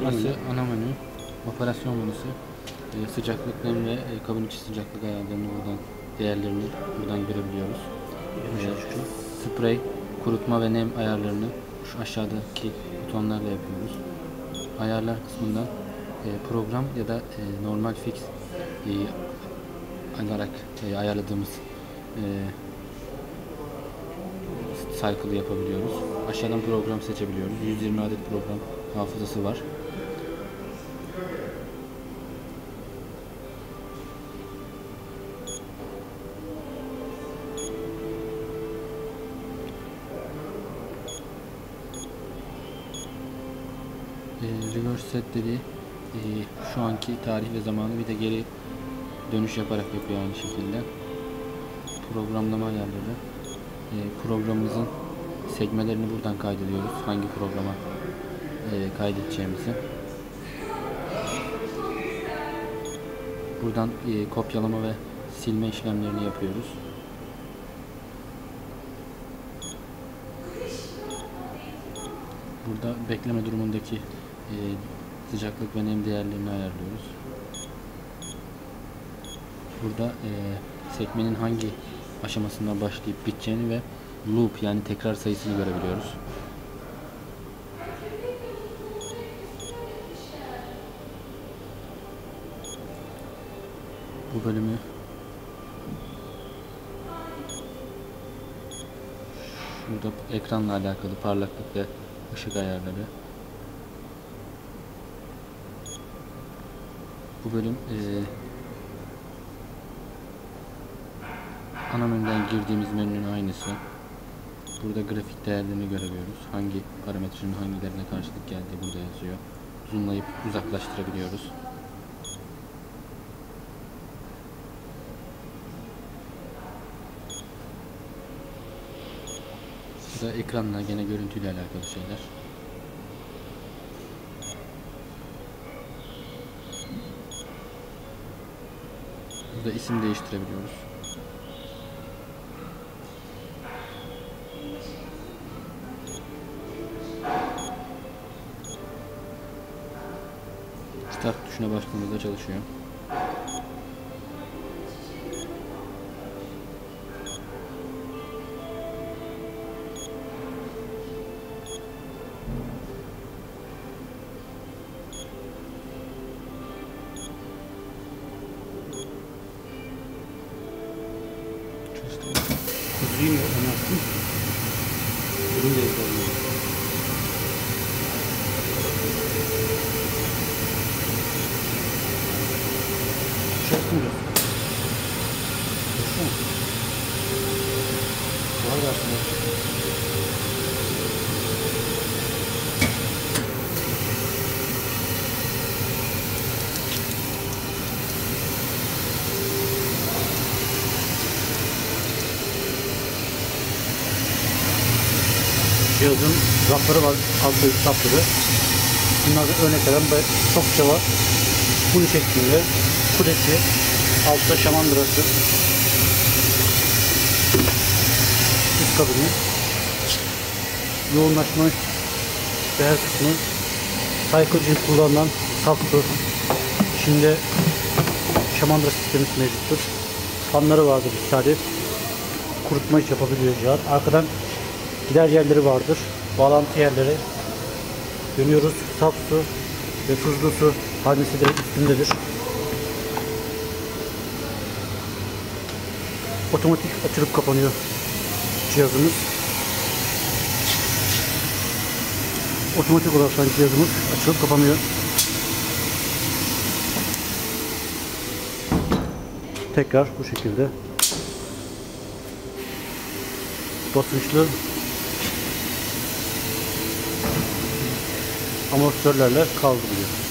Burası ana menü, operasyon menüsü. Ee, sıcaklık, nem ve e, kabın içi sıcaklık ayarlarını buradan, değerlerini buradan görebiliyoruz. Ee, sprey, kurutma ve nem ayarlarını şu aşağıdaki butonlarla yapıyoruz. Ayarlar kısmından e, program ya da e, normal fix e, olarak e, ayarladığımız e, cycle'ı yapabiliyoruz. Aşağıdan program seçebiliyoruz. 120 adet program hafızası var. e, reverse set dediği e, şu anki tarih ve zamanı bir de geri dönüş yaparak yapıyor aynı şekilde. Programlama ayarları. E, programımızın sekmelerini buradan kaydediyoruz. Hangi programa e, kaydedeceğimizi. Buradan e, kopyalama ve silme işlemlerini yapıyoruz. Burada bekleme durumundaki e, sıcaklık ve nem değerlerini ayarlıyoruz. Burada sekmenin hangi aşamasından başlayıp biteceğini ve loop yani tekrar sayısını görebiliyoruz. Bu bölümü Burada ekranla alakalı parlaklık ve ışık ayarları. Bu bölüm eee ana menüden girdiğimiz menünün aynısı. Burada grafik değerlerini görebiliyoruz. Hangi parametrenin hangilerine karşılık geldiği burada yazıyor. Zoomlayıp uzaklaştırabiliyoruz. Bu da ekranla gene görüntüyle alakalı şeyler. Burada isim değiştirebiliyoruz. Start tuşuna bastığımızda çalışıyor. Kuzuyum ya onu attım. Ürün de biraz. Çalıştım. Var versin. Cihazın rafları var. Altta üst rafları. Bunlardan örnek veren ve çokça var. Kuli şeklinde. Kulesi. Altta şamandırası. Üst kabini. Yoğunlaşma değer kısmı. İçin kullanılan saklı. İçinde şamandıra sistemi mevcuttur. Fanları vardır bir tane. Kurutma iş yapabiliyor cihaz. Arkadan gider yerleri vardır. Bağlantı yerleri. Dönüyoruz. Saf su ve tuzlu su hanesi de üstündedir. Otomatik açılıp kapanıyor cihazımız. Otomatik olarak cihazımız açılıp kapanıyor. Tekrar bu şekilde basınçlı amortisörlerle kaldırılıyor.